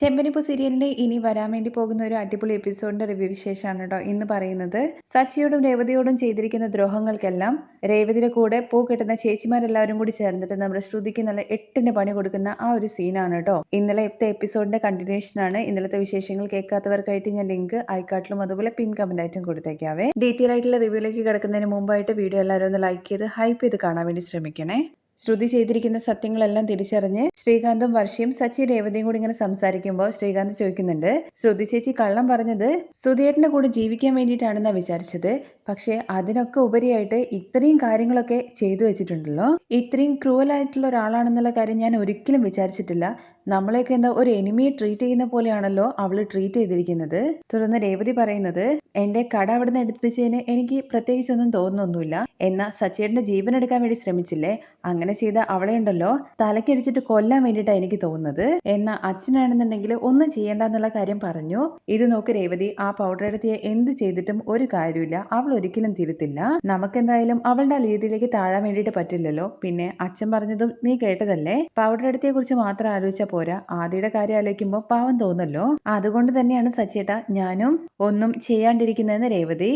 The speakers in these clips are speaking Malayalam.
ചെമ്പനിപ്പൂ സീരിയലിന്റെ ഇനി വരാൻ വേണ്ടി പോകുന്ന ഒരു അടിപൊളി എപ്പിസോഡിന്റെ റിവ്യൂ വിശേഷമാണ് കേട്ടോ ഇന്ന് പറയുന്നത്. സച്ചിയോടും രേവതിയോടും ചെയ്തിരിക്കുന്ന ദ്രോഹങ്ങൾക്കെല്ലാം രേവതിയുടെ കൂടെ പൂ കെട്ടുന്ന ചേച്ചിമാരെല്ലാവരും കൂടി ചേർന്നിട്ട് നമ്മുടെ ശ്രുതിക്ക് നല്ല എട്ടിന് പണി കൊടുക്കുന്ന ആ ഒരു സീനാണ് കേട്ടോ ഇന്നലത്തെ എപ്പിസോഡിന്റെ കണ്ടിന്യൂഷൻ ആണ്. ഇന്നലത്തെ വിശേഷങ്ങൾ കേൾക്കാത്തവർക്കായിട്ട് ഞാൻ ലിങ്ക് ഐക്കാട്ടിലും അതുപോലെ പിൻ കമന്റ് ആയിട്ടും കൊടുത്തേക്കാവേ. ഡീറ്റെയിൽ ആയിട്ടുള്ള റിവ്യൂലേക്ക് കിടക്കുന്നതിന് മുമ്പായിട്ട് വീഡിയോ എല്ലാവരും ഒന്ന് ലൈക്ക് ചെയ്ത് ഹൈപ്പ് ചെയ്ത് കാണാൻ വേണ്ടി ശ്രമിക്കണേ. ശ്രുതി ചെയ്തിരിക്കുന്ന സത്യങ്ങളെല്ലാം തിരിച്ചറിഞ്ഞ് ശ്രീകാന്തും വർഷയും സച്ചി രേവതിയും കൂടി ഇങ്ങനെ സംസാരിക്കുമ്പോൾ ശ്രീകാന്ത് ചോദിക്കുന്നുണ്ട് ശ്രുതി ചേച്ചി കള്ളം പറഞ്ഞത് സുധിയേട്ടന്റെ കൂടെ ജീവിക്കാൻ വേണ്ടിയിട്ടാണെന്നാണ് വിചാരിച്ചത്. പക്ഷേ അതിനൊക്കെ ഉപരിയായിട്ട് ഇത്രയും കാര്യങ്ങളൊക്കെ ചെയ്തു വെച്ചിട്ടുണ്ടല്ലോ. ഇത്രയും ക്രൂവലായിട്ടുള്ള ഒരാളാണെന്നുള്ള കാര്യം ഞാൻ ഒരിക്കലും വിചാരിച്ചിട്ടില്ല. നമ്മളെയൊക്കെ എന്താ ഒരു എനിമിയെ ട്രീറ്റ് ചെയ്യുന്ന പോലെയാണല്ലോ അവൾ ട്രീറ്റ് ചെയ്തിരിക്കുന്നത്. തുടർന്ന് രേവതി പറയുന്നത് എന്റെ കട അവിടെ നിന്ന് എടുപ്പിച്ചതിന് എനിക്ക് പ്രത്യേകിച്ച് ഒന്നും തോന്നുന്നൊന്നുമില്ല. എന്നാൽ സച്ചേട്ടന്റെ ജീവൻ എടുക്കാൻ വേണ്ടി ശ്രമിച്ചില്ലേ? അങ്ങനെ ചെയ്ത അവളെ ഉണ്ടല്ലോ. തലക്കടിച്ചിട്ട് കൊല്ലാൻ വേണ്ടിയിട്ടാണ് എനിക്ക് തോന്നുന്നത്. എന്നാൽ അച്ഛനാണെന്നുണ്ടെങ്കിൽ ഒന്നും ചെയ്യേണ്ട എന്നുള്ള കാര്യം പറഞ്ഞു. ഇത് നോക്ക് രേവതി ആ പൗഡർ എടുത്തിയെ എന്ത് ചെയ്തിട്ടും ഒരു കാര്യമില്ല അവൾ ഒരിക്കലും തിരുത്തില്ല. നമുക്കെന്തായാലും അവളുടെ രീതിയിലേക്ക് താഴാൻ വേണ്ടിയിട്ട് പറ്റില്ലല്ലോ. പിന്നെ അച്ഛൻ പറഞ്ഞതും നീ കേട്ടതല്ലേ? പൗഡർ എടുത്തിയെ കുറിച്ച് മാത്രം ആലോചിച്ചാൽ പോരാ. ആദിയുടെ കാര്യം ആലോചിക്കുമ്പോൾ പാവം തോന്നല്ലോ. അതുകൊണ്ട് തന്നെയാണ് സച്ചേട്ട ഞാനും ഒന്നും ചെയ്യാണ്ടിരിക്കുന്നതെന്ന് രേവതി.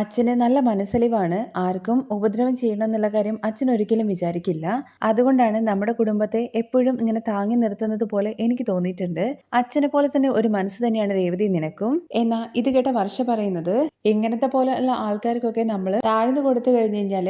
അച്ഛന് നല്ല മനസ്സലിവാണ്. ആർക്കും ഉപദ്രവം ചെയ്യണമെന്നുള്ള കാര്യം അച്ഛൻ ഒരിക്കലും വിചാരിക്കില്ല. അതുകൊണ്ടാണ് നമ്മുടെ കുടുംബത്തെ എപ്പോഴും ഇങ്ങനെ താങ്ങി നിർത്തുന്നത് പോലെ എനിക്ക് തോന്നിയിട്ടുണ്ട്. അച്ഛനെ പോലെ തന്നെ ഒരു മനസ്സ് തന്നെയാണ് രേവതി നിനക്കും. എന്നാ ഇത് കേട്ട വർഷ പറയുന്നത് ഇങ്ങനത്തെ പോലെയുള്ള ആൾക്കാർക്കൊക്കെ നമ്മൾ താഴ്ന്നു കൊടുത്തു കഴിഞ്ഞു കഴിഞ്ഞാൽ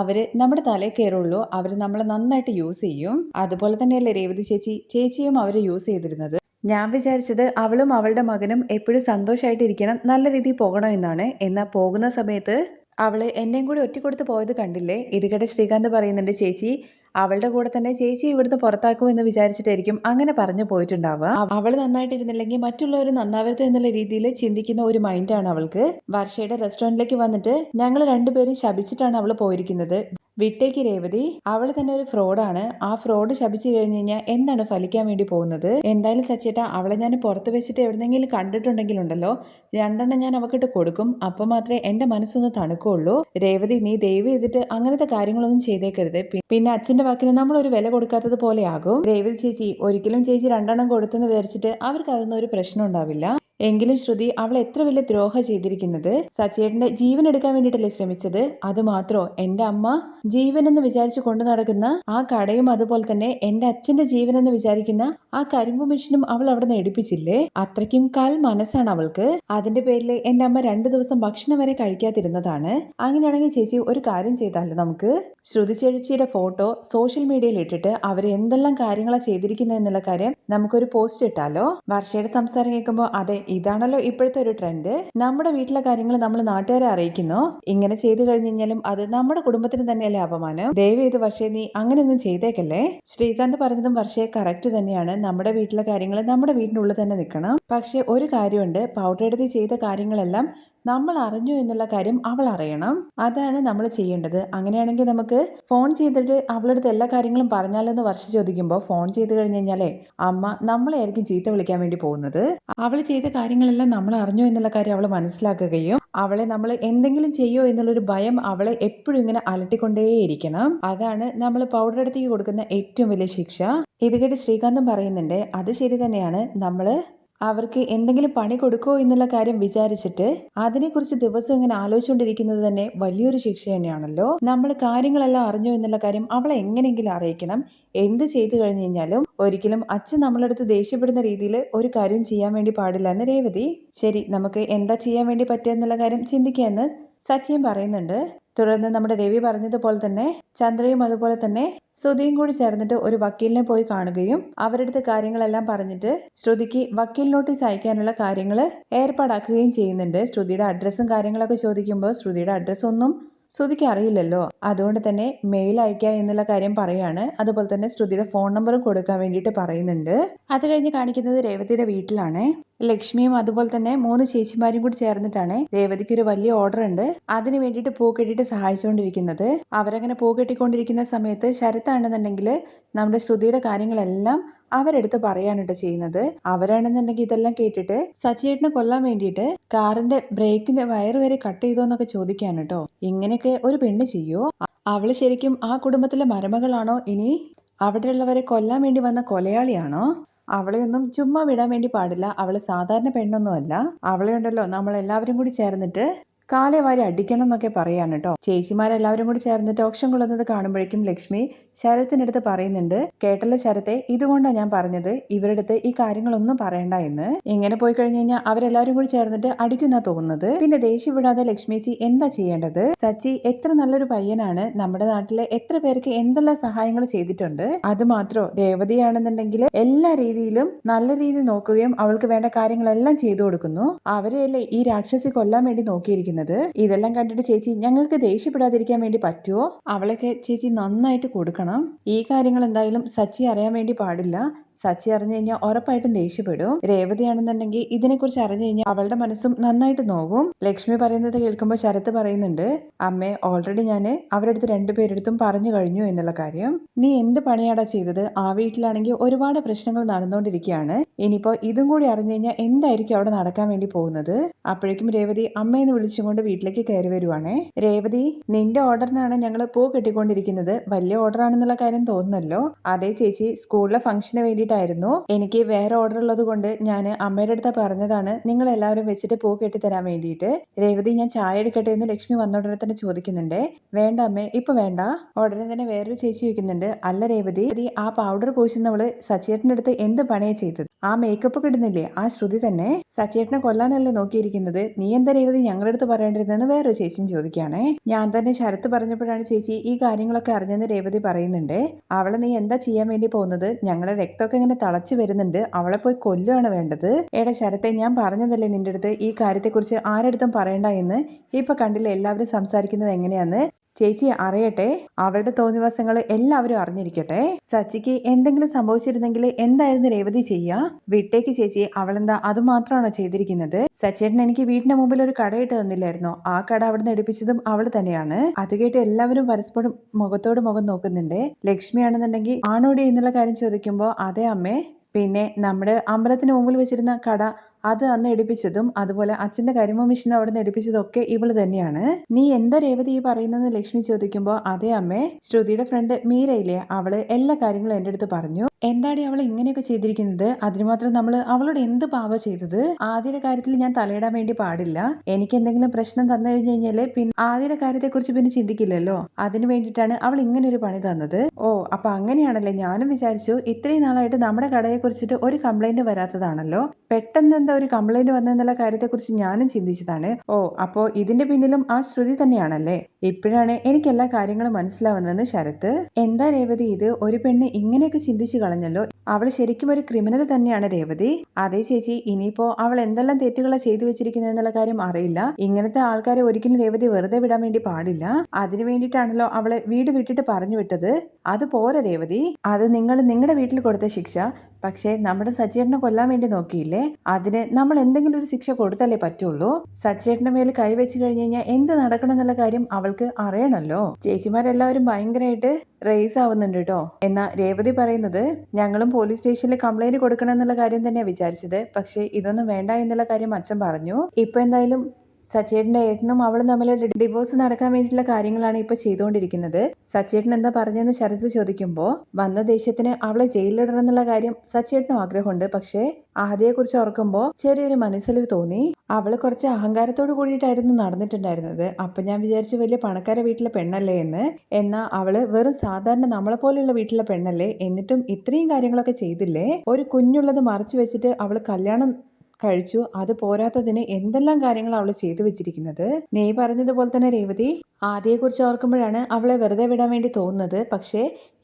അവർ നമ്മുടെ തലയിൽ കയറുള്ളൂ അവർ നമ്മളെ നന്നായിട്ട് യൂസ് ചെയ്യും. അതുപോലെ തന്നെയല്ലേ രേവതി ചേച്ചി ചേച്ചിയും അവരെ യൂസ് ചെയ്തിരുന്നത്. ഞാൻ വിചാരിച്ചത് അവളും അവളുടെ മകനും എപ്പോഴും സന്തോഷമായിട്ടിരിക്കണം നല്ല രീതിയിൽ പോകണം എന്നാണ്. എന്നാൽ പോകുന്ന സമയത്ത് അവൾ എന്നെയും കൂടി ഒറ്റക്കൊടുത്ത് പോയത് കണ്ടില്ലേ? ഇതുകടെ ശ്രീകാന്ത് പറയുന്നുണ്ട് ചേച്ചി അവളുടെ കൂടെ തന്നെ ചേച്ചി ഇവിടുന്ന് പുറത്താക്കും എന്ന് വിചാരിച്ചിട്ടായിരിക്കും അങ്ങനെ പറഞ്ഞു പോയിട്ടുണ്ടാവുക. അവൾ നന്നായിട്ടിരുന്നില്ലെങ്കിൽ മറ്റുള്ളവർ നന്നാവരുത് എന്നുള്ള രീതിയിൽ ചിന്തിക്കുന്ന ഒരു മൈൻഡാണ് അവൾക്ക്. വർഷയുടെ റെസ്റ്റോറന്റിലേക്ക് വന്നിട്ട് ഞങ്ങൾ രണ്ടുപേരും ശപിച്ചിട്ടാണ് അവൾ പോയിരിക്കുന്നത്. വിട്ടേക്ക് രേവതി. അവൾ തന്നെ ഒരു ഫ്രോഡാണ്. ആ ഫ്രോഡ് ശപിച്ചു കഴിഞ്ഞു കഴിഞ്ഞാൽ എന്താണ് ഫലിക്കാൻ വേണ്ടി പോകുന്നത്? എന്തായാലും സച്ചേട്ട അവളെ ഞാൻ പുറത്ത് വെച്ചിട്ട് എവിടെന്നെങ്കിലും കണ്ടിട്ടുണ്ടെങ്കിലുണ്ടല്ലോ. രണ്ടെണ്ണം ഞാൻ അവക്കിട്ട് കൊടുക്കും. അപ്പോൾ മാത്രമേ എന്റെ മനസ്സൊന്ന് തണുക്കുള്ളൂ. രേവതി നീ ദയവ് ചെയ്തിട്ട് അങ്ങനത്തെ കാര്യങ്ങളൊന്നും ചെയ്തേക്കരുത്. പിന്നെ അച്ഛന്റെ വാക്കിന് നമ്മൾ ഒരു വില കൊടുക്കാത്തത് പോലെയാകും രേവതി ചേച്ചി ഒരിക്കലും ചേച്ചി രണ്ടെണ്ണം കൊടുത്തെന്ന് വിചാരിച്ചിട്ട് അവർക്ക് അതൊന്നും ഒരു പ്രശ്നം ഉണ്ടാവില്ല എങ്കിലും ശ്രുതി അവൾ എത്ര വലിയ ദ്രോഹ ചെയ്തിരിക്കുന്നത്? സച്ചേട്ടന്റെ ജീവൻ എടുക്കാൻ വേണ്ടിട്ടല്ലേ ശ്രമിച്ചത്? അത് മാത്രോ? എന്റെ അമ്മ ജീവൻ എന്ന് വിചാരിച്ചു കൊണ്ടു നടക്കുന്ന ആ കടയും അതുപോലെ തന്നെ എന്റെ അച്ഛന്റെ ജീവൻ എന്ന് വിചാരിക്കുന്ന ആ കരിമ്പു മെഷീനും അവൾ അവിടെ നിന്ന് എടുപ്പിച്ചില്ലേ? അത്രയ്ക്കും കാൽ മനസ്സാണ് അവൾക്ക്. അതിന്റെ പേരിൽ എന്റെ അമ്മ രണ്ടു ദിവസം ഭക്ഷണം വരെ കഴിക്കാതിരുന്നതാണ്. അങ്ങനെയാണെങ്കിൽ ചേച്ചി ഒരു കാര്യം ചെയ്താലോ നമുക്ക്? ശ്രുതി ചേച്ചിയുടെ ഫോട്ടോ സോഷ്യൽ മീഡിയയിൽ ഇട്ടിട്ട് അവർ എന്തെല്ലാം കാര്യങ്ങളാണ് ചെയ്തിരിക്കുന്നത് എന്നുള്ള കാര്യം നമുക്കൊരു പോസ്റ്റ് ഇട്ടാലോ? വർഷയുടെ സംസാരം കേൾക്കുമ്പോൾ അതെ ഇതാണല്ലോ ഇപ്പോഴത്തെ ഒരു ട്രെൻഡ് നമ്മുടെ വീട്ടിലെ കാര്യങ്ങൾ നമ്മൾ നാട്ടുകാരെ അറിയിക്കുന്നു. ഇങ്ങനെ ചെയ്തു കഴിഞ്ഞു കഴിഞ്ഞാലും അത് നമ്മുടെ കുടുംബത്തിന് തന്നെയല്ലേ അപമാനം? ദയവ് ഇത് വർഷേ നീ അങ്ങനെയൊന്നും ചെയ്തേക്കല്ലേ? ശ്രീകാന്ത് പറഞ്ഞതും വർഷേ കറക്റ്റ് തന്നെയാണ്. നമ്മുടെ വീട്ടിലെ കാര്യങ്ങൾ നമ്മുടെ വീടിനുള്ളിൽ തന്നെ നിൽക്കണം. പക്ഷെ ഒരു കാര്യമുണ്ട്. പൗഡർ എടുത്ത് ചെയ്ത കാര്യങ്ങളെല്ലാം നമ്മൾ അറിഞ്ഞു എന്നുള്ള കാര്യം അവൾ അറിയണം അതാണ് നമ്മൾ ചെയ്യേണ്ടത്. അങ്ങനെയാണെങ്കിൽ നമുക്ക് ഫോൺ ചെയ്തിട്ട് അവളടുത്ത് എല്ലാ കാര്യങ്ങളും പറഞ്ഞാലെന്ന് വർഷം ചോദിക്കുമ്പോൾ ഫോൺ ചെയ്ത് കഴിഞ്ഞ് കഴിഞ്ഞാലേ അമ്മ നമ്മളെ ആയിരിക്കും ചീത്ത വിളിക്കാൻ വേണ്ടി പോകുന്നത്. അവൾ ചെയ്ത കാര്യങ്ങളെല്ലാം നമ്മൾ അറിഞ്ഞു എന്നുള്ള കാര്യം അവൾ മനസ്സിലാക്കുകയും അവളെ നമ്മൾ എന്തെങ്കിലും ചെയ്യോ എന്നുള്ളൊരു ഭയം അവളെ എപ്പോഴും ഇങ്ങനെ അലട്ടിക്കൊണ്ടേയിരിക്കണം. അതാണ് നമ്മൾ പൗഡർ എടുത്തേക്ക് കൊടുക്കുന്ന ഏറ്റവും വലിയ ശിക്ഷ. ഇത് കേട്ട് ശ്രീകാന്തും പറയുന്നുണ്ട് അത് ശരി തന്നെയാണ്. നമ്മൾ അവർക്ക് എന്തെങ്കിലും പണി കൊടുക്കുമോ എന്നുള്ള കാര്യം വിചാരിച്ചിട്ട് അതിനെക്കുറിച്ച് ദിവസം ഇങ്ങനെ ആലോചിച്ചുകൊണ്ടിരിക്കുന്നത് തന്നെ വലിയൊരു ശിക്ഷ തന്നെയാണല്ലോ. നമ്മൾ കാര്യങ്ങളെല്ലാം അറിഞ്ഞു എന്നുള്ള കാര്യം അവളെ എങ്ങനെയെങ്കിലും അറിയിക്കണം. എന്ത് ചെയ്തു കഴിഞ്ഞു കഴിഞ്ഞാലും ഒരിക്കലും അച്ഛൻ നമ്മളടുത്ത് ദേഷ്യപ്പെടുന്ന രീതിയിൽ ഒരു കാര്യം ചെയ്യാൻ വേണ്ടി പാടില്ല എന്ന് രേവതി. ശരി നമുക്ക് എന്താ ചെയ്യാൻ വേണ്ടി പറ്റുക എന്നുള്ള കാര്യം ചിന്തിക്കാമെന്ന് സച്ചിൻ പറയുന്നുണ്ട്. തുടർന്ന് നമ്മുടെ രവി പറഞ്ഞതുപോലെ തന്നെ ചന്ദ്രയും അതുപോലെ തന്നെ ശ്രുതിയും കൂടി ചേർന്നിട്ട് ഒരു വക്കീലിനെ പോയി കാണുകയും അവരുടെ കാര്യങ്ങളെല്ലാം പറഞ്ഞിട്ട് ശ്രുതിക്ക് വക്കീൽ നോട്ടീസ് അയക്കാനുള്ള കാര്യങ്ങൾ ഏർപ്പാടാക്കുകയും ചെയ്യുന്നുണ്ട്. ശ്രുതിയുടെ അഡ്രസ്സും കാര്യങ്ങളൊക്കെ ചോദിക്കുമ്പോൾ ശ്രുതിയുടെ അഡ്രസ്സ് ഒന്നും ശ്രുതിക്ക് അറിയില്ലല്ലോ. അതുകൊണ്ട് തന്നെ മെയിൽ അയക്കുക എന്നുള്ള കാര്യം പറയാണ്. അതുപോലെ തന്നെ ശ്രുതിയുടെ ഫോൺ നമ്പറും കൊടുക്കാൻ വേണ്ടിയിട്ട് പറയുന്നുണ്ട്. അത് കഴിഞ്ഞ് കാണിക്കുന്നത് രേവതിയുടെ വീട്ടിലാണ്. ലക്ഷ്മിയും അതുപോലെ തന്നെ മൂന്ന് ചേച്ചിമാരും കൂടി ചേർന്നിട്ടാണ് രേവതിക്ക് ഒരു വലിയ ഓർഡർ ഉണ്ട്. അതിന് വേണ്ടിയിട്ട് പൂ കെട്ടിയിട്ട് സഹായിച്ചുകൊണ്ടിരിക്കുന്നത്. അവരങ്ങനെ പൂ കെട്ടിക്കൊണ്ടിരിക്കുന്ന സമയത്ത് ശരത്താണെന്നുണ്ടെങ്കിൽ നമ്മുടെ ശ്രുതിയുടെ കാര്യങ്ങളെല്ലാം അവരെടുത്ത് പറയാനുണ്ട് ചെയ്യുന്നത്. അവരാണെന്നുണ്ടെങ്കിൽ ഇതെല്ലാം കേട്ടിട്ട് സച്ചിയേട്ടനെ കൊല്ലാൻ വേണ്ടിയിട്ട് കാറിന്റെ ബ്രേക്കിന്റെ വയർ വരെ കട്ട് ചെയ്തോ എന്നൊക്കെ ചോദിക്കാണ് കേട്ടോ. ഇങ്ങനെയൊക്കെ ഒരു പെണ്ണ് ചെയ്യോ? അവൾ ശരിക്കും ആ കുടുംബത്തിലെ മരമകളാണോ? ഇനി അവിടെയുള്ളവരെ കൊല്ലാൻ വേണ്ടി വന്ന കൊലയാളിയാണോ? അവളെയൊന്നും ചുമ്മാ വിടാൻ വേണ്ടി പാടില്ല. അവൾ സാധാരണ പെണ്ണൊന്നുമല്ല. അവളെ ഉണ്ടല്ലോ നമ്മൾ എല്ലാവരും കൂടി ചേർന്നിട്ട് കാലെ വാരി അടിക്കണം എന്നൊക്കെ പറയാണ് കേട്ടോ ചേച്ചിമാരെല്ലാവരും കൂടി ചേർന്നിട്ട് ഓക്ഷം കൊള്ളുന്നത് കാണുമ്പോഴേക്കും ലക്ഷ്മി ശരത്തിനടുത്ത് പറയുന്നുണ്ട് കേട്ടല്ലോ ശരത്തെ ഇതുകൊണ്ടാണ് ഞാൻ പറഞ്ഞത് ഇവരുടെ അടുത്ത് ഈ കാര്യങ്ങളൊന്നും പറയണ്ട എന്ന്. ഇങ്ങനെ പോയി കഴിഞ്ഞു കഴിഞ്ഞാൽ അവരെല്ലാവരും കൂടി ചേർന്നിട്ട് അടിക്കുന്ന തോന്നുന്നത്. പിന്നെ ദേഷ്യം വിടാതെ ലക്ഷ്മിച്ചി എന്താ ചെയ്യേണ്ടത്? സച്ചി എത്ര നല്ലൊരു പയ്യനാണ്. നമ്മുടെ നാട്ടിലെ എത്ര പേർക്ക് എന്തെല്ലാം സഹായങ്ങൾ ചെയ്തിട്ടുണ്ട്. അത് മാത്രോ രേവതിയാണെന്നുണ്ടെങ്കിൽ എല്ലാ രീതിയിലും നല്ല രീതിയിൽ നോക്കുകയും അവൾക്ക് വേണ്ട കാര്യങ്ങളെല്ലാം ചെയ്തു കൊടുക്കുന്നു. അവരെയല്ലേ ഈ രാക്ഷസി കൊല്ലാൻ വേണ്ടി നോക്കിയിരിക്കുന്നത്? ഇതെല്ലാം കണ്ടിട്ട് ചേച്ചി ഞങ്ങൾക്ക് ദേഷ്യപ്പെടാതിരിക്കാൻ വേണ്ടി പറ്റുമോ അവളൊക്കെ ചേച്ചി നന്നായിട്ട് കൊടുക്കണം. ഈ കാര്യങ്ങൾ എന്തായാലും സച്ചി അറിയാൻ വേണ്ടി പാടില്ല. സച്ചി അറിഞ്ഞു കഴിഞ്ഞാൽ ഉറപ്പായിട്ടും ദേഷ്യപ്പെടും. രേവതിയാണെന്നുണ്ടെങ്കിൽ ഇതിനെക്കുറിച്ച് അറിഞ്ഞു കഴിഞ്ഞാൽ അവളുടെ മനസ്സും നന്നായിട്ട് നോവും. ലക്ഷ്മി പറയുന്നത് കേൾക്കുമ്പോൾ ശരത്ത് പറയുന്നുണ്ട് അമ്മേ ഓൾറെഡി ഞാൻ അവരുടെ അടുത്ത് രണ്ടുപേരെടുത്തും പറഞ്ഞു കഴിഞ്ഞു എന്നുള്ള കാര്യം. നീ എന്ത് പണിയാടാ ചെയ്തത്? ആ വീട്ടിലാണെങ്കിൽ ഒരുപാട് പ്രശ്നങ്ങൾ നടന്നുകൊണ്ടിരിക്കുകയാണ്. ഇനിയിപ്പോൾ ഇതും കൂടി അറിഞ്ഞു കഴിഞ്ഞാൽ എന്തായിരിക്കും അവിടെ നടക്കാൻ വേണ്ടി പോകുന്നത്? അപ്പോഴേക്കും രേവതി അമ്മയെന്ന് വിളിച്ചുകൊണ്ട് വീട്ടിലേക്ക് കയറി വരുവാണേ. രേവതി നിന്റെ ഓർഡറിനാണ് ഞങ്ങൾ പൂ കെട്ടിക്കൊണ്ടിരിക്കുന്നത്. വലിയ ഓർഡർ ആണെന്നുള്ള കാര്യം തോന്നുന്നല്ലോ. അതേ ചേച്ചി സ്കൂളിലെ ഫംഗ്ഷന് വേണ്ടിയിട്ടായിരുന്നു എനിക്ക് വേറെ ഓർഡർ ഉള്ളത് കൊണ്ട് ഞാൻ അമ്മയുടെ അടുത്ത് പറഞ്ഞതാണ്. നിങ്ങൾ എല്ലാവരും വെച്ചിട്ട് പൂ കെട്ടി തരാൻ വേണ്ടിയിട്ട്. രേവതി ഞാൻ ചായ എടുക്കട്ടെ എന്ന് ലക്ഷ്മി വന്ന ഉടനെ തന്നെ ചോദിക്കുന്നുണ്ട്. വേണ്ട അമ്മേ ഇപ്പൊ വേണ്ട. ഉടനെ തന്നെ വേറൊരു ചേച്ചി ചോദിക്കുന്നുണ്ട്. അല്ല രേവതി ആ പൗഡർ പൂശുന്നവൾ സച്ചേട്ടന്റെ അടുത്ത് എന്ത് പണിയാ ചെയ്തത്? ആ മേക്കപ്പ് കിട്ടുന്നില്ലേ ആ ശ്രുതി തന്നെ. സച്ചേട്ടനെ കൊല്ലാനല്ലേ നോക്കിയിരിക്കുന്നത്. നീ എന്താ രേവതി ഞങ്ങളുടെ അടുത്ത് പറയേണ്ടിരുന്നെന്ന് വേറൊരു ചേച്ചിയും ചോദിക്കുകയാണേ. ഞാൻ തന്നെ ശരത്ത് പറഞ്ഞപ്പോഴാണ് ചേച്ചി ഈ കാര്യങ്ങളൊക്കെ അറിഞ്ഞെന്ന് രേവതി പറയുന്നുണ്ട്. അവളെ നീ എന്താ ചെയ്യാൻ വേണ്ടി പോകുന്നത്? ഞങ്ങളെ രക്തമൊക്കെ ഇങ്ങനെ തളച്ചു വരുന്നുണ്ട്. അവളെ പോയി കൊല്ലുകയാണ് വേണ്ടത്. എടാ ശരത്തെ ഞാൻ പറഞ്ഞതല്ലേ നിന്റെ അടുത്ത് ഈ കാര്യത്തെക്കുറിച്ച് ആരടുത്തും പറയണ്ട എന്ന്? ഇപ്പൊ കണ്ടില്ലേ എല്ലാവരും സംസാരിക്കുന്നത് എങ്ങനെയാന്ന്? ചേച്ചി അറിയട്ടെ. അവളുടെ തോന്നിവാസങ്ങൾ എല്ലാവരും അറിഞ്ഞിരിക്കട്ടെ. സച്ചിക്ക് എന്തെങ്കിലും സംഭവിച്ചിരുന്നെങ്കിൽ എന്തായിരുന്നു രേവതി ചെയ്യുക വിട്ടേക്ക് ചേച്ചി അവളെന്താ അത് മാത്രമാണോ ചെയ്തിരിക്കുന്നത്? സച്ചേട്ടൻ എനിക്ക് വീടിന്റെ മുമ്പിൽ ഒരു കടയിട്ട് തന്നില്ലായിരുന്നോ? ആ കട അവിടുന്ന് എടുപ്പിച്ചതും അവൾ തന്നെയാണ്. അത് കേട്ട് എല്ലാവരും പരസ്പരം മുഖത്തോട് മുഖം നോക്കുന്നുണ്ട്. ലക്ഷ്മിയാണെന്നുണ്ടെങ്കിൽ ആണോടി എന്നുള്ള കാര്യം ചോദിക്കുമ്പോൾ അതേ അമ്മേ. പിന്നെ നമ്മുടെ അമ്പലത്തിന് മുമ്പിൽ വെച്ചിരുന്ന കട അത് അന്ന് എടുപ്പിച്ചതും അതുപോലെ അച്ഛന്റെ കരിമ മിഷൻ അവിടെ നിന്ന് എടുപ്പിച്ചതൊക്കെ ഇവൾ തന്നെയാണ്. നീ എന്താ രേവതി ഈ പറയുന്നതെന്ന് ലക്ഷ്മി ചോദിക്കുമ്പോൾ അതേ അമ്മേ ശ്രുതിയുടെ ഫ്രണ്ട് മീരയില്ലേ അവൾ എല്ലാ കാര്യങ്ങളും എന്റെ അടുത്ത് പറഞ്ഞു. എന്താടി അവൾ ഇങ്ങനെയൊക്കെ ചെയ്തിരിക്കുന്നത്? അതിന് മാത്രം നമ്മൾ അവളോട് എന്ത് പാവ ചെയ്തത്? ആദ്യയുടെ കാര്യത്തിൽ ഞാൻ തലയിടാൻ വേണ്ടി പാടില്ല. എനിക്ക് എന്തെങ്കിലും പ്രശ്നം തന്നു കഴിഞ്ഞു കഴിഞ്ഞാൽ പിന്നെ ആദ്യയുടെ കാര്യത്തെക്കുറിച്ച് പിന്നെ ചിന്തിക്കില്ലല്ലോ. അതിന് വേണ്ടിയിട്ടാണ് അവൾ ഇങ്ങനെ ഒരു പണി തന്നത്. ഓ അപ്പൊ അങ്ങനെയാണല്ലേ ഞാനും വിചാരിച്ചു ഇത്രയും നാളായിട്ട് നമ്മുടെ കടയെ കുറിച്ചിട്ട് ഒരു കംപ്ലൈന്റ് വരാത്തതാണല്ലോ. പെട്ടെന്ന് എന്താ ഒരു കംപ്ലൈന്റ് വന്നെന്നുള്ള കാര്യത്തെക്കുറിച്ച് ഞാനും ചിന്തിച്ചതാണ്. ഓ അപ്പോ ഇതിന്റെ പിന്നിലും ആ ശ്രുതി തന്നെയാണല്ലേ? ഇപ്പോഴാണ് എനിക്ക് എല്ലാ കാര്യങ്ങളും മനസ്സിലാവുന്നതെന്ന് ശരത്ത്. എന്താ രേവതി ഇത്? ഒരു പെണ്ണ് ഇങ്ങനെയൊക്കെ ചിന്തിച്ചു കളഞ്ഞല്ലോ. അവൾ ശരിക്കും ഒരു ക്രിമിനൽ തന്നെയാണ് രേവതി. അതേ ചേച്ചി ഇനിയിപ്പോ അവൾ എന്തെല്ലാം തെറ്റുകളാ ചെയ്തു വെച്ചിരിക്കുന്നത് എന്നുള്ള കാര്യം അറിയില്ല. ഇങ്ങനത്തെ ആൾക്കാരെ ഒരിക്കലും രേവതി വെറുതെ വിടാൻ വേണ്ടി പാടില്ല. അതിനു വേണ്ടിയിട്ടാണല്ലോ അവളെ വീട് വിട്ടിട്ട് പറഞ്ഞു വിട്ടത്. അത് പോരെ രേവതി? അത് നിങ്ങൾ നിങ്ങളുടെ വീട്ടിൽ കൊടുത്ത ശിക്ഷ. പക്ഷേ നമ്മുടെ സച്ചേട്ടനെ കൊല്ലാൻ വേണ്ടി നോക്കിയില്ലേ? അതിന് നമ്മൾ എന്തെങ്കിലും ഒരു ശിക്ഷ കൊടുത്തല്ലേ പറ്റുള്ളൂ. സച്ചേട്ടന്റെ മേൽ കൈവച്ച് കഴിഞ്ഞു കഴിഞ്ഞാൽ എന്ത് നടക്കണം എന്നുള്ള കാര്യം അവൾക്ക് അറിയണമല്ലോ ചേച്ചിമാരെല്ലാവരും ഭയങ്കരമായിട്ട് റേസ് ആവുന്നുണ്ട് കേട്ടോ. എന്നാ രേവതി പറയുന്നത് ഞങ്ങളും പോലീസ് സ്റ്റേഷനിൽ കംപ്ലൈന്റ് കൊടുക്കണം എന്നുള്ള കാര്യം തന്നെയാണ് വിചാരിച്ചത്. പക്ഷേ ഇതൊന്നും വേണ്ട എന്നുള്ള കാര്യം അച്ഛൻ പറഞ്ഞു. ഇപ്പൊ എന്തായാലും സച്ചേട്ടന്റെ ഏട്ടനും അവളും തമ്മിൽ ഡിവോഴ്സ് നടക്കാൻ വേണ്ടിയിട്ടുള്ള കാര്യങ്ങളാണ് ഇപ്പൊ ചെയ്തുകൊണ്ടിരിക്കുന്നത്. സച്ചേട്ടൻ എന്താ പറഞ്ഞതെന്ന് ശരത് ചോദിക്കുമ്പോൾ വന്ന ദേഷ്യത്തിന് അവളെ ജയിലിലിടണം എന്നുള്ള കാര്യം സച്ചേട്ടനും ആഗ്രഹമുണ്ട്. പക്ഷേ ആദ്യയെക്കുറിച്ച് ഓർക്കുമ്പോൾ ചെറിയൊരു മനസ്സിലിവ് തോന്നി. അവൾ കുറച്ച് അഹങ്കാരത്തോട് കൂടിയിട്ടായിരുന്നു നടന്നിട്ടുണ്ടായിരുന്നത്. അപ്പൊ ഞാൻ വിചാരിച്ചു വലിയ പണക്കാര വീട്ടിലെ പെണ്ണല്ലേ എന്ന്. എന്നാ അവൾ വെറും സാധാരണ നമ്മളെ പോലെയുള്ള വീട്ടിലെ പെണ്ണല്ലേ? എന്നിട്ടും ഇത്രയും കാര്യങ്ങളൊക്കെ ചെയ്തില്ലേ? ഒരു കുഞ്ഞുള്ളത് മറച്ചു വെച്ചിട്ട് അവൾ കല്യാണം കഴിച്ചു. അത് പോരാത്തതിന് എന്തെല്ലാം കാര്യങ്ങൾ അവൾ ചെയ്തു വെച്ചിരിക്കുന്നത്? നീ പറഞ്ഞതുപോലെ തന്നെ രേവതി ആദ്യയെക്കുറിച്ച് ഓർക്കുമ്പോഴാണ് അവളെ വെറുതെ വിടാൻ വേണ്ടി തോന്നുന്നത്. പക്ഷേ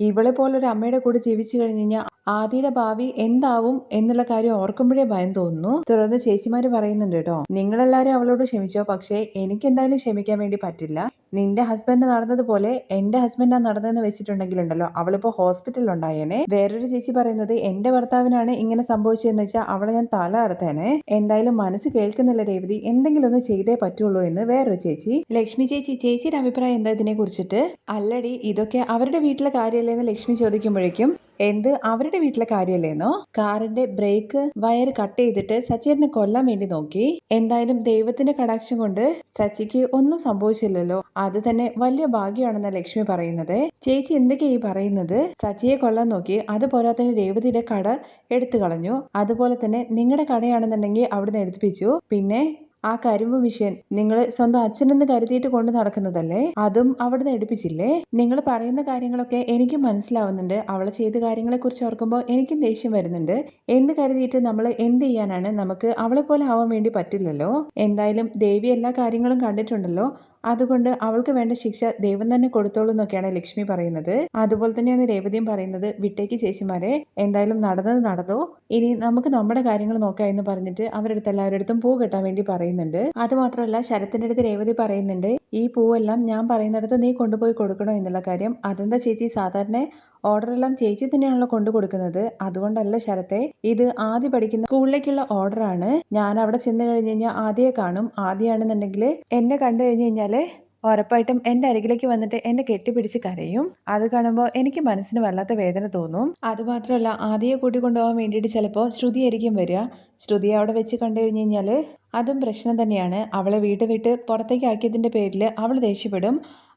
ഇവളെ പോലൊരു അമ്മയുടെ കൂടെ ജീവിച്ചു കഴിഞ്ഞു കഴിഞ്ഞാൽ ആദിയുടെ ഭാവി എന്താവും എന്നുള്ള കാര്യം ഓർക്കുമ്പോഴേ ഭയം തോന്നുന്നു. തുടർന്ന് ചേച്ചിമാര് പറയുന്നുണ്ട് കേട്ടോ നിങ്ങളെല്ലാരും അവളോട് ക്ഷമിച്ചോ. പക്ഷേ എനിക്ക് എന്തായാലും ക്ഷമിക്കാൻ വേണ്ടി പറ്റില്ല. നിന്റെ ഹസ്ബൻഡ് നടന്നതുപോലെ എന്റെ ഹസ്ബൻഡാ നടന്നതെന്ന് വെച്ചിട്ടുണ്ടെങ്കിലുണ്ടല്ലോ അവളിപ്പോ ഹോസ്പിറ്റലിൽ ഉണ്ടായേനെ. വേറൊരു ചേച്ചി പറയുന്നത് എന്റെ ഭർത്താവിനാണ് ഇങ്ങനെ സംഭവിച്ചതെന്ന് വെച്ചാൽ അവളെ ഞാൻ തല അറുത്തേനെ. എന്തായാലും മനസ്സ് കേൾക്കുന്നില്ല രേവതി. എന്തെങ്കിലും ഒന്ന് ചെയ്തേ പറ്റുള്ളൂ എന്ന് വേറൊരു ചേച്ചി. ലക്ഷ്മി ചേച്ചി ചേച്ചിയുടെ അഭിപ്രായം എന്താ ഇതിനെ കുറിച്ചിട്ട് അല്ലടി ഇതൊക്കെ അവരുടെ വീട്ടിലെ കാര്യമല്ലേ എന്ന് ലക്ഷ്മി ചോദിക്കുമ്പോഴേക്കും എന്ത്? അവരുടെ വീട്ടിലെ കാര്യമല്ലേന്നോ? കാറിന്റെ ബ്രേക്ക് വയർ കട്ട് ചെയ്തിട്ട് സച്ചിനെ കൊല്ലാൻ വേണ്ടി നോക്കി. എന്തായാലും ദൈവത്തിന്റെ കടാക്ഷം കൊണ്ട് സച്ചിക്ക് ഒന്നും സംഭവിച്ചില്ലല്ലോ. അത് തന്നെ വലിയ ഭാഗ്യമാണെന്ന ലക്ഷ്മി പറയുന്നത്. ചേച്ചി എന്തൊക്കെയാ ഈ പറയുന്നത്? സച്ചിയെ കൊല്ലാൻ നോക്കി അതുപോലെ തന്നെ രേവതിയുടെ കട എടുത്തു കളഞ്ഞു. അതുപോലെ തന്നെ നിങ്ങളുടെ കടയാണെന്നുണ്ടെങ്കിൽ അവിടുന്ന് എടുപ്പിച്ചു. പിന്നെ ആ കരിമ്പ് മിഷ്യൻ നിങ്ങൾ സ്വന്തം അച്ഛനെന്ന് കരുതിയിട്ട് കൊണ്ട് നടക്കുന്നതല്ലേ? അതും അവിടുന്ന് എടുപ്പിച്ചില്ലേ? നിങ്ങൾ പറയുന്ന കാര്യങ്ങളൊക്കെ എനിക്ക് മനസ്സിലാവുന്നുണ്ട്. അവൾ ചെയ്ത കാര്യങ്ങളെക്കുറിച്ച് ഓർക്കുമ്പോൾ എനിക്കും ദേഷ്യം വരുന്നുണ്ട്. എന്ന് കരുതിയിട്ട് നമ്മൾ എന്ത് ചെയ്യാനാണ്? നമുക്ക് അവളെ പോലെ ആവാൻ വേണ്ടി പറ്റില്ലല്ലോ? എന്തായാലും ദേവി എല്ലാ കാര്യങ്ങളും കണ്ടിട്ടുണ്ടല്ലോ. അതുകൊണ്ട് അവൾക്ക് വേണ്ട ശിക്ഷ ദൈവം തന്നെ കൊടുത്തോളൂ എന്നൊക്കെയാണ് ലക്ഷ്മി പറയുന്നത്. അതുപോലെ തന്നെയാണ് രേവതിയും പറയുന്നത്. വിട്ടേക്ക് ചേച്ചിമാരെ എന്തായാലും നടന്നത് നടന്നോ. ഇനി നമുക്ക് നമ്മുടെ കാര്യങ്ങൾ നോക്കാം എന്ന് പറഞ്ഞിട്ട് അവരുടെ അടുത്ത് എല്ലാവരുടെ അടുത്തും പൂ കെട്ടാൻ വേണ്ടി പറയുന്നുണ്ട്. അത് മാത്രമല്ല ശരത്തിന്റെ അടുത്ത് രേവതി പറയുന്നുണ്ട് ഈ പൂവെല്ലാം ഞാൻ പറയുന്നിടത്ത് നീ കൊണ്ടുപോയി കൊടുക്കണോ? എന്നുള്ള കാര്യം. അതെന്താ ചേച്ചി? സാധാരണ ഓർഡറെല്ലാം ചേച്ചി തന്നെയാണല്ലോ കൊണ്ടു കൊടുക്കുന്നത്. അതുകൊണ്ടല്ല ശരത്തെ ഇത് ആദ്യം പഠിക്കുന്ന സ്കൂളിലേക്കുള്ള ഓർഡറാണ്. ഞാൻ അവിടെ ചെന്ന് കഴിഞ്ഞ് കഴിഞ്ഞാൽ ആദ്യമേ കാണും. ആദ്യമാണെന്നുണ്ടെങ്കിൽ എന്നെ കണ്ടു കഴിഞ്ഞ് കഴിഞ്ഞാൽ ഉറപ്പായിട്ടും എന്റെ അരികിലേക്ക് വന്നിട്ട് എന്നെ കെട്ടിപ്പിടിച്ച് കരയും. അത് കാണുമ്പോൾ എനിക്ക് മനസ്സിന് വല്ലാത്ത വേദന തോന്നും. അതുമാത്രമല്ല ആദ്യയെ കൂട്ടിക്കൊണ്ടുപോകാൻ വേണ്ടിയിട്ട് ചിലപ്പോൾ ശ്രുതി ആയിരിക്കും വരിക. ശ്രുതി അവിടെ വെച്ച് കണ്ടു കഴിഞ്ഞ് കഴിഞ്ഞാൽ അതും പ്രശ്നം തന്നെയാണ്. അവളെ വീട് വിട്ട് പുറത്തേക്ക് ആക്കിയതിന്റെ പേരിൽ അവൾ ദേഷ്യപ്പെടും.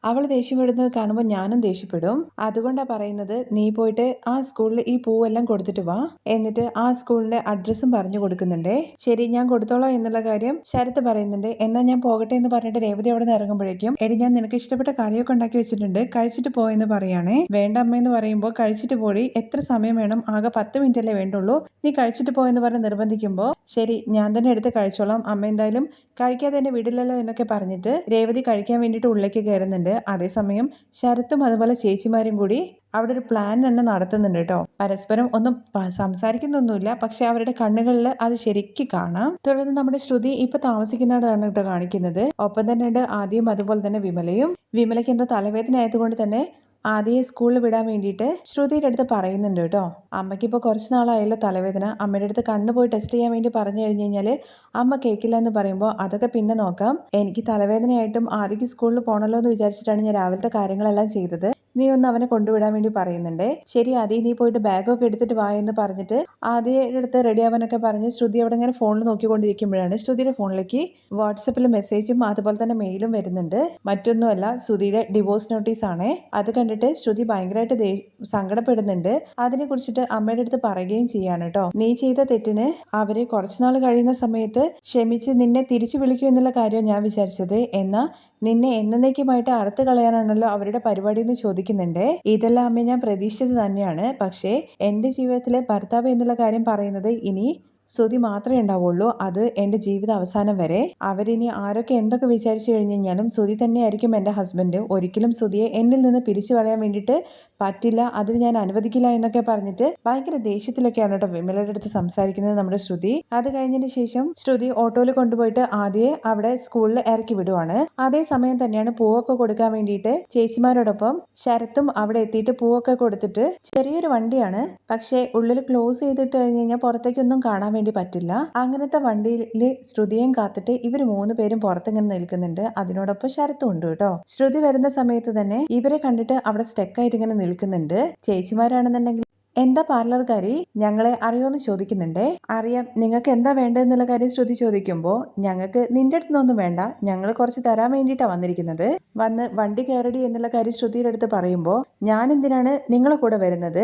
അവൾ ദേഷ്യപ്പെടുന്നത് കാണുമ്പോൾ ഞാനും ദേഷ്യപ്പെടും. അതുകൊണ്ടാണ് പറയുന്നത് നീ പോയിട്ട് ആ സ്കൂളിൽ ഈ പൂവെല്ലാം കൊടുത്തിട്ട് വാ. എന്നിട്ട് ആ സ്കൂളിന്റെ അഡ്രസ്സും പറഞ്ഞു കൊടുക്കുന്നുണ്ടേ. ശരി ഞാൻ കൊടുത്തോളാം എന്നുള്ള കാര്യം ശരത്ത് പറയുന്നുണ്ട്. എന്നാൽ ഞാൻ പോകട്ടെ എന്ന് പറഞ്ഞിട്ട് രേവതി അവിടെ നിന്ന് ഇറങ്ങുമ്പോഴേക്കും എടി ഞാൻ നിനക്ക് ഇഷ്ടപ്പെട്ട കറിയൊക്കെ ഉണ്ടാക്കി വെച്ചിട്ടുണ്ട്. കഴിച്ചിട്ട് പോയെന്ന് പറയാണേ. വേണ്ട അമ്മയെന്ന് പറയുമ്പോൾ കഴിച്ചിട്ട് പോയി എത്ര സമയം വേണം? ആകെ പത്ത് മിനിറ്റ് അല്ലേ വേണ്ടുള്ളൂ. നീ കഴിച്ചിട്ട് പോയെന്ന് പറഞ്ഞ് നിർബന്ധിക്കുമ്പോൾ ശരി ഞാൻ തന്നെ എടുത്ത് കഴിച്ചോളാം. അമ്മ എന്തായാലും കഴിക്കാതെ എന്നെ വിടില്ലല്ലോ എന്നൊക്കെ പറഞ്ഞിട്ട് രേവതി കഴിക്കാൻ വേണ്ടിയിട്ട് ഉള്ളിലേക്ക് കയറുന്നുണ്ട്. അതേസമയം ശരത്തും അതുപോലെ ചേച്ചിമാരും കൂടി അവിടെ ഒരു പ്ലാൻ തന്നെ നടത്തുന്നുണ്ട് കേട്ടോ. പരസ്പരം ഒന്നും സംസാരിക്കുന്നൊന്നുമില്ല. പക്ഷെ അവരുടെ കണ്ണുകളിൽ അത് ശരിക്കും കാണാം. തുടർന്ന് നമ്മുടെ ശ്രുതി ഇപ്പൊ താമസിക്കുന്നിടത്താണ് കേട്ടോ കാണിക്കുന്നത്. ഒപ്പം തന്നെ ആദ്യം അതുപോലെ തന്നെ വിമലയും. വിമലയ്ക്ക് എന്തോ തലവേദന ആയതുകൊണ്ട് തന്നെ ആദ്യം സ്കൂളിൽ വിടാൻ വേണ്ടിയിട്ട് ശ്രുതിയുടെ അടുത്ത് പറയുന്നുണ്ട് കേട്ടോ. അമ്മയ്ക്ക് ഇപ്പോൾ കുറച്ച് നാളായല്ലോ തലവേദന. അമ്മയുടെ അടുത്ത് കണ്ണ് പോയി ടെസ്റ്റ് ചെയ്യാൻ വേണ്ടി പറഞ്ഞു കഴിഞ്ഞ് കഴിഞ്ഞാൽ അമ്മ കേൾക്കില്ല എന്ന് പറയുമ്പോൾ അതൊക്കെ പിന്നെ നോക്കാം. എനിക്ക് തലവേദനയായിട്ടും ആദ്യക്ക് സ്കൂളിൽ പോകണമല്ലോ എന്ന് വിചാരിച്ചിട്ടാണ് ഞാൻ രാവിലത്തെ കാര്യങ്ങളെല്ലാം ചെയ്തത്. നീ ഒന്ന് അവനെ കൊണ്ടുവിടാൻ വേണ്ടി പറയുന്നുണ്ടേ. ശരി ആദി നീ പോയിട്ട് ബാഗൊക്കെ എടുത്തിട്ട് വാ എന്ന് പറഞ്ഞിട്ട് ആദ്യം അടുത്ത് റെഡി ആവാനൊക്കെ പറഞ്ഞ് ശ്രുതി അവിടെ ഇങ്ങനെ ഫോണിൽ നോക്കിക്കൊണ്ടിരിക്കുമ്പോഴാണ് ശ്രുതിയുടെ ഫോണിലേക്ക് വാട്സപ്പിൽ മെസ്സേജും അതുപോലെ തന്നെ മെയിലും വരുന്നുണ്ട്. മറ്റൊന്നുമല്ല ശ്രുതിയുടെ ഡിവോഴ്സ് നോട്ടീസ് ആണേ. അത് കണ്ടിട്ട് ശ്രുതി ഭയങ്കരമായിട്ട് സങ്കടപ്പെടുന്നുണ്ട്. അതിനെ കുറിച്ചിട്ട് അമ്മയുടെ അടുത്ത് പറയുകയും ചെയ്യാണ് കേട്ടോ നീ ചെയ്ത തെറ്റിന് അവർ കുറച്ചുനാൾ കഴിയുന്ന സമയത്ത് ക്ഷമിച്ച് നിന്നെ തിരിച്ചു വിളിക്കൂ എന്നുള്ള കാര്യം ഞാൻ വിചാരിച്ചത്. എന്നാ നിന്നെ എന്നേക്കുമായിട്ട് അറുത്ത് കളയാനാണല്ലോ അവരുടെ പരിപാടി എന്ന് ചോദിക്കുന്നുണ്ട്. ഇതെല്ലാം ഞാൻ പ്രതീക്ഷിച്ചത് തന്നെയാണ്. പക്ഷേ എന്റെ ജീവിതത്തിലെ ഭർത്താവ് എന്നുള്ള കാര്യം പറയുന്നത് ഇനി ശ്രുതി മാത്രമേ ഉണ്ടാവുള്ളൂ. അത് എന്റെ ജീവിത അവസാനം വരെ. അവരിനി ആരൊക്കെ എന്തൊക്കെ വിചാരിച്ചു കഴിഞ്ഞു കഴിഞ്ഞാലും ശ്രുതി തന്നെയായിരിക്കും എന്റെ ഹസ്ബൻഡ്. ഒരിക്കലും ശ്രുതിയെ എന്നിൽ നിന്ന് പിരിച്ചു പറയാൻ വേണ്ടിയിട്ട് പറ്റില്ല. അതിന് ഞാൻ അനുവദിക്കില്ല എന്നൊക്കെ പറഞ്ഞിട്ട് ഭയങ്കര ദേഷ്യത്തിലൊക്കെയാണ് കേട്ടോ വിമലയുടെ അടുത്ത് സംസാരിക്കുന്നത് നമ്മുടെ ശ്രുതി. അത് കഴിഞ്ഞതിന് ശേഷം ശ്രുതി ഓട്ടോയിൽ കൊണ്ടുപോയിട്ട് ആദ്യം അവിടെ സ്കൂളിൽ ഇറക്കി വിടുവാണ്. അതേ സമയം തന്നെയാണ് പൂവൊക്കെ കൊടുക്കാൻ വേണ്ടിയിട്ട് ചേച്ചിമാരോടൊപ്പം ശരത്തും അവിടെ എത്തിയിട്ട് പൂവൊക്കെ കൊടുത്തിട്ട് ചെറിയൊരു വണ്ടിയാണ്. പക്ഷേ ഉള്ളിൽ ക്ലോസ് ചെയ്തിട്ട് കഴിഞ്ഞ് കഴിഞ്ഞാൽ പുറത്തേക്കൊന്നും കാണാൻ വേണ്ടി പറ്റില്ല. അങ്ങനത്തെ വണ്ടിയിൽ ശ്രുതിയും കാത്തിട്ട് ഇവർ മൂന്ന് പേരും പുറത്തിങ്ങനെ നിൽക്കുന്നുണ്ട്. അതിനോടൊപ്പം ശരത്തും ഉണ്ട് കേട്ടോ. ശ്രുതി വരുന്ന സമയത്ത് തന്നെ ഇവരെ കണ്ടിട്ട് അവിടെ സ്റ്റെക്കായിട്ട് ഇങ്ങനെ നിൽക്കുന്നുണ്ട്. ചേച്ചിമാരാണെന്നുണ്ടെങ്കിൽ എന്താ പാർലർകാരി ഞങ്ങളെ അറിയോന്ന് ചോദിക്കുന്നുണ്ടേ. അറിയാം നിങ്ങൾക്ക് എന്താ വേണ്ടതെന്നുള്ള കാര്യം ശ്രുതി ചോദിക്കുമ്പോൾ ഞങ്ങൾക്ക് നിന്റെ അടുത്തൊന്നും വേണ്ട. ഞങ്ങൾ കുറച്ച് തരാൻ വേണ്ടിയിട്ടാണ് വന്നിരിക്കുന്നത്. വന്ന് വണ്ടി കയറടി എന്നുള്ള കാര്യം ശ്രുതിയുടെ അടുത്ത് പറയുമ്പോൾ ഞാൻ എന്തിനാണ് നിങ്ങളെ കൂടെ വരുന്നത്?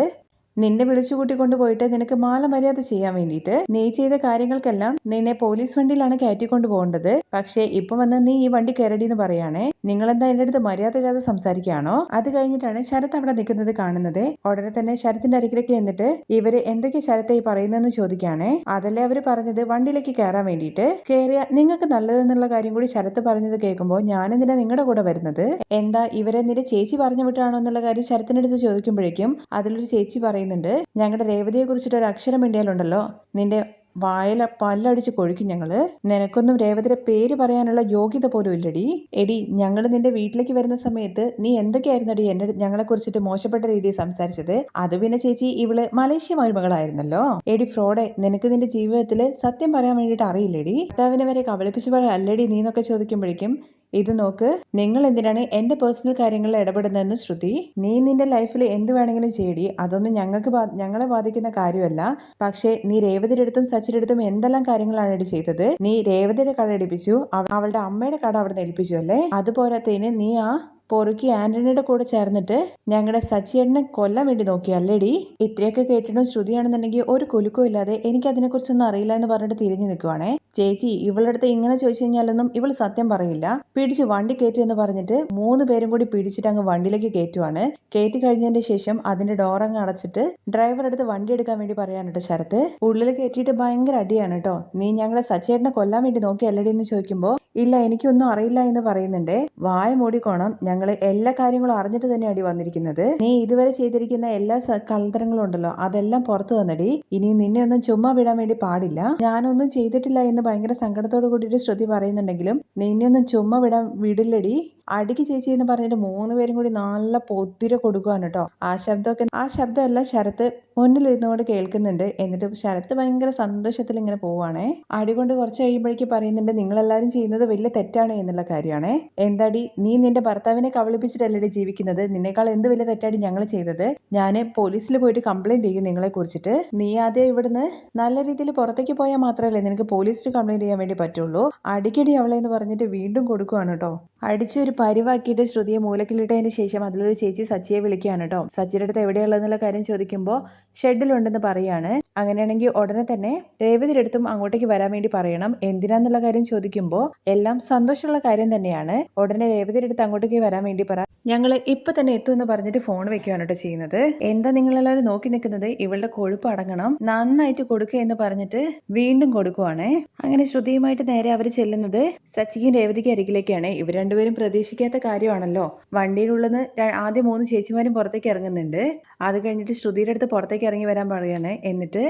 നിന്നെ വിളിച്ചു കൂട്ടിക്കൊണ്ടു പോയിട്ട് നിനക്ക് മാല മര്യാദ ചെയ്യാൻ വേണ്ടിയിട്ട് നീ ചെയ്ത കാര്യങ്ങൾക്കെല്ലാം നിന്നെ പോലീസ് വണ്ടിയിലാണ് കയറ്റിക്കൊണ്ട് പോകേണ്ടത്. പക്ഷേ ഇപ്പൊ വന്ന് നീ ഈ വണ്ടി കയറടി എന്ന് പറയാണേ. നിങ്ങളെന്താ എന്റെ അടുത്ത് മര്യാദയില്ലാതെ സംസാരിക്കുകയാണോ? അത് കഴിഞ്ഞിട്ടാണ് ശരത് അവിടെ നിൽക്കുന്നത് കാണുന്നത്. ഉടനെ തന്നെ ശരത്തിന്റെ അരികിലേക്ക് എന്നിട്ട് ഇവർ എന്തൊക്കെ ശരത്തെ ഈ പറയുന്നതെന്ന് ചോദിക്കുകയാണേ. അതല്ലേ അവർ പറഞ്ഞത്? വണ്ടിയിലേക്ക് കയറാൻ വേണ്ടിയിട്ട്. കയറിയ നിങ്ങൾക്ക് നല്ലതെന്നുള്ള കാര്യം കൂടി ശരത്ത് പറഞ്ഞത് കേൾക്കുമ്പോൾ ഞാനെന്തിനാ നിങ്ങളുടെ കൂടെ വരുന്നത്? എന്താ ഇവരെ നിന്റെ ചേച്ചി പറഞ്ഞു വിട്ടാണോ എന്നുള്ള കാര്യം ശരത്തിന്റെ അടുത്ത് ചോദിക്കുമ്പോഴേക്കും അതിലൊരു ചേച്ചി പറയുന്നുണ്ട് ഞങ്ങളുടെ രേവതിയെ കുറിച്ചിട്ട് ഒരു അക്ഷരം മിണ്ടിയാലുണ്ടല്ലോ. നിന്റെ വായല പല്ലടിച്ച് കൊഴിക്കും ഞങ്ങൾ. നിനക്കൊന്നും രേവതിയുടെ പേര് പറയാനുള്ള യോഗ്യത പോലും ഇല്ലടി. എടി ഞങ്ങൾ നിന്റെ വീട്ടിലേക്ക് വരുന്ന സമയത്ത് നീ എന്തൊക്കെയായിരുന്നടി എന്നെ ഞങ്ങളെ കുറിച്ചിട്ട് മോശപ്പെട്ട രീതിയിൽ സംസാരിച്ചത്? അത് പിന്നെ ചേച്ചി ഇവൾ മലേഷ്യ മരുമകളായിരുന്നല്ലോ എടി ഫ്രോഡെ നിനക്ക് നിന്റെ ജീവിതത്തിൽ സത്യം പറയാൻ വേണ്ടിയിട്ട് അറിയില്ലടി. ഭർത്താവിനെ വരെ കബളിപ്പിച്ച അല്ലടി നീ എന്നൊക്കെ ചോദിക്കുമ്പോഴേക്കും ഇത് നോക്ക്. നിങ്ങൾ എന്തിനാണ് എന്റെ പേഴ്സണൽ കാര്യങ്ങളിൽ ഇടപെടുന്നതെന്ന് ശ്രുതി? നീ നിന്റെ ലൈഫിൽ എന്ത് വേണമെങ്കിലും ചെയ്യടി. അതൊന്നും ഞങ്ങൾക്ക് ഞങ്ങളെ ബാധിക്കുന്ന കാര്യമല്ല. പക്ഷേ നീ രേവതിയുടെ അടുത്തും സച്ചിന്റെ അടുത്തും എന്തെല്ലാം കാര്യങ്ങളാണ് ഇടി ചെയ്തത്? നീ രേവതിയുടെ കട എടുപ്പിച്ചു. അവ- അവളുടെ അമ്മയുടെ കട അവിടെ ഏൽപ്പിച്ചു അല്ലേ? അതുപോലത്തേന് നീ ആ പൊറുക്കി ആന്റണിയുടെ കൂടെ ചേർന്നിട്ട് ഞങ്ങളുടെ സച്ചിയേട്ടനെ കൊല്ലാൻ വേണ്ടി നോക്കി നോക്കിയല്ലേടി ഇത്രയൊക്കെ കേട്ടിട്ടും ശ്രുതിയാണെന്നുണ്ടെങ്കിൽ ഒരു കുലുക്കവും ഇല്ലാതെ എനിക്ക് അതിനെക്കുറിച്ചൊന്നും അറിയില്ല എന്ന് പറഞ്ഞിട്ട് തിരിഞ്ഞു നിൽക്കുവാണേ. ചേച്ചി ഇവളടുത്ത് ഇങ്ങനെ ചോദിച്ചു കഴിഞ്ഞാലൊന്നും ഇവൾ സത്യം പറയില്ല. പിടിച്ച് വണ്ടി കയറ്റി എന്ന് പറഞ്ഞിട്ട് മൂന്ന് പേരും കൂടി പിടിച്ചിട്ട് അങ്ങ് വണ്ടിയിലേക്ക് കയറ്റുവാണ്. കയറ്റി കഴിഞ്ഞതിന്റെ ശേഷം അതിന്റെ അങ്ങ് അടച്ചിട്ട് ഡ്രൈവർ അടുത്ത് വണ്ടി എടുക്കാൻ വേണ്ടി പറയാൻ കേട്ടോ ശരത്ത്. ഉള്ളിൽ കയറ്റിയിട്ട് ഭയങ്കര അടിയാണ് കേട്ടോ നീ ഞങ്ങളെ സച്ചേട്ടനെ കൊല്ലാൻ വേണ്ടി നോക്കി അല്ലടി എന്ന് ചോദിക്കുമ്പോൾ ഇല്ല എനിക്കൊന്നും അറിയില്ല എന്ന് പറയുന്നുണ്ട്. വായ മൂടിക്കോണം. ഞങ്ങൾ എല്ലാ കാര്യങ്ങളും അറിഞ്ഞിട്ട് തന്നെ അടി വന്നിരിക്കുന്നത്. നീ ഇതുവരെ ചെയ്തിരിക്കുന്ന എല്ലാ കള്ളത്തരങ്ങളും ഉണ്ടല്ലോ അതെല്ലാം പുറത്തു വന്നടി. ഇനി നിന്നെ ഒന്നും ചുമ്മാ വിടാൻ വേണ്ടി പാടില്ല. ഞാനൊന്നും ചെയ്തിട്ടില്ല എന്ന് ഭയങ്കര സങ്കടത്തോടു കൂടിയിട്ട് ശ്രുതി പറയുന്നുണ്ടെങ്കിലും നിന്നെ ഒന്നും ചുമ്മാ വിടാൻ വിടില്ലടി. അടിക്ക് ചേച്ചി എന്ന് പറഞ്ഞിട്ട് മൂന്ന് പേരും കൂടി നല്ല പൊത്തിര കൊടുക്കുവാണ് കേട്ടോ. ആ ശബ്ദമൊക്കെ ആ ശബ്ദമല്ല ശരത്ത് മുന്നിലിരുന്നുകൊണ്ട് കേൾക്കുന്നുണ്ട്. എന്നിട്ട് ശരത്ത് ഭയങ്കര സന്തോഷത്തിൽ ഇങ്ങനെ പോവാണേ അടി കൊണ്ട് കുറച്ച് കഴിയുമ്പോഴേക്ക് പറയുന്നുണ്ട് നിങ്ങളെല്ലാവരും ചെയ്യുന്നത് വലിയ തെറ്റാണ് എന്നുള്ള കാര്യമാണേ. എന്താടി നീ നിന്റെ ഭർത്താവിനെ കബളിപ്പിച്ചിട്ടല്ലടി ജീവിക്കുന്നത്? നിന്നേക്കാൾ എന്ത് വലിയ തെറ്റാടി ഞങ്ങൾ ചെയ്തത്? ഞാൻ പോലീസിൽ പോയിട്ട് കംപ്ലൈന്റ് ചെയ്യും നിങ്ങളെ കുറിച്ചിട്ട്. നീ ആദ്യം ഇവിടുന്ന് നല്ല രീതിയിൽ പുറത്തേക്ക് പോയാൽ മാത്രമല്ലേ നിനക്ക് പോലീസിൽ കംപ്ലൈന്റ് ചെയ്യാൻ വേണ്ടി പറ്റുള്ളൂ? അടിക്കടി അവളെ എന്ന് പറഞ്ഞിട്ട് വീണ്ടും കൊടുക്കുവാണ് കേട്ടോ. അടിച്ചൊരു പരിവാക്കിയിട്ട് ശ്രുതിയെ മൂലക്കിലിട്ടതിന് ശേഷം അതിലൊരു ചേച്ചി സച്ചിയെ വിളിക്കുകയാണ് കേട്ടോ. സച്ചിയുടെ അടുത്ത് എവിടെയുള്ളതെന്നുള്ള കാര്യം ചോദിക്കുമ്പോൾ ഷെഡിലുണ്ടെന്ന് പറയാണ്. അങ്ങനെയാണെങ്കിൽ ഉടനെ തന്നെ രേവതിയുടെ അടുത്തും അങ്ങോട്ടേക്ക് വരാൻ വേണ്ടി പറയണം. എന്തിനാന്നുള്ള കാര്യം ചോദിക്കുമ്പോൾ എല്ലാം സന്തോഷമുള്ള കാര്യം തന്നെയാണ്. ഉടനെ രേവതിയുടെ അടുത്ത് അങ്ങോട്ടേക്ക് വരാൻ വേണ്ടി പറ. ഞങ്ങൾ ഇപ്പൊ തന്നെ എത്തുമെന്ന് പറഞ്ഞിട്ട് ഫോൺ വെക്കുകയാണ് കേട്ടോ ചെയ്യുന്നത്. എന്താ നിങ്ങളെല്ലാവരും നോക്കി നിൽക്കുന്നത്? ഇവളുടെ കൊഴുപ്പ് അടങ്ങണം. നന്നായിട്ട് കൊടുക്കുക എന്ന് പറഞ്ഞിട്ട് വീണ്ടും കൊടുക്കുവാണേ. അങ്ങനെ ശ്രുതിയുമായിട്ട് നേരെ അവർ ചെല്ലുന്നത് സച്ചിക്കും രേവതിക്കും അരികിലേക്കാണ്. ഇവർ രണ്ടുപേരും പ്രതീക്ഷിക്കാത്ത കാര്യമാണല്ലോ. വണ്ടിയിലുള്ളത് ആദ്യം മൂന്ന് ചേച്ചിമാരും പുറത്തേക്ക് ഇറങ്ങുന്നുണ്ട്. അത് കഴിഞ്ഞിട്ട് ശ്രുതിയുടെ അടുത്ത് പുറത്തേക്ക് ഇറങ്ങി വരാൻ പറയാണ്. എന്നിട്ട്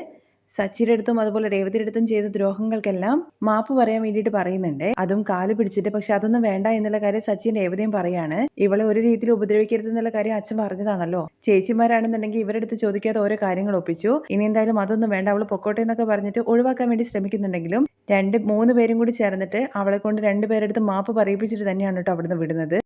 സച്ചിയുടെ അടുത്തും അതുപോലെ രേവതിയുടെ അടുത്തും ചെയ്ത ദ്രോഹങ്ങൾക്കെല്ലാം മാപ്പ് പറയാൻ വേണ്ടിയിട്ട് പറയുന്നുണ്ട്. അതും കാൽ പിടിച്ചിട്ട്. പക്ഷെ അതൊന്നും വേണ്ട എന്നുള്ള കാര്യം സച്ചിൻ രേവതിയും പറയാണ്. ഇവളെ ഒരു രീതിയിൽ ഉപദ്രവിക്കരുത് എന്നുള്ള കാര്യം അച്ഛൻ പറഞ്ഞതാണല്ലോ. ചേച്ചിമാരാണെന്നുണ്ടെങ്കിൽ ഇവരുടെ അടുത്ത് ചോദിക്കാതെ ഓരോ കാര്യങ്ങൾ ഒപ്പിച്ചു. ഇനി എന്തായാലും അതൊന്നും വേണ്ട. അവൾ പൊക്കോട്ടെ എന്നൊക്കെ പറഞ്ഞിട്ട് ഒഴിവാക്കാൻ വേണ്ടി ശ്രമിക്കുന്നുണ്ടെങ്കിലും രണ്ട് മൂന്ന് പേരും കൂടി ചേർന്നിട്ട് അവളെ കൊണ്ട് രണ്ടുപേരെടുത്ത് മാപ്പ് പറയിപ്പിച്ചിട്ട് തന്നെയാണ് കേട്ടോ അവിടുന്ന് വിടുന്നത്.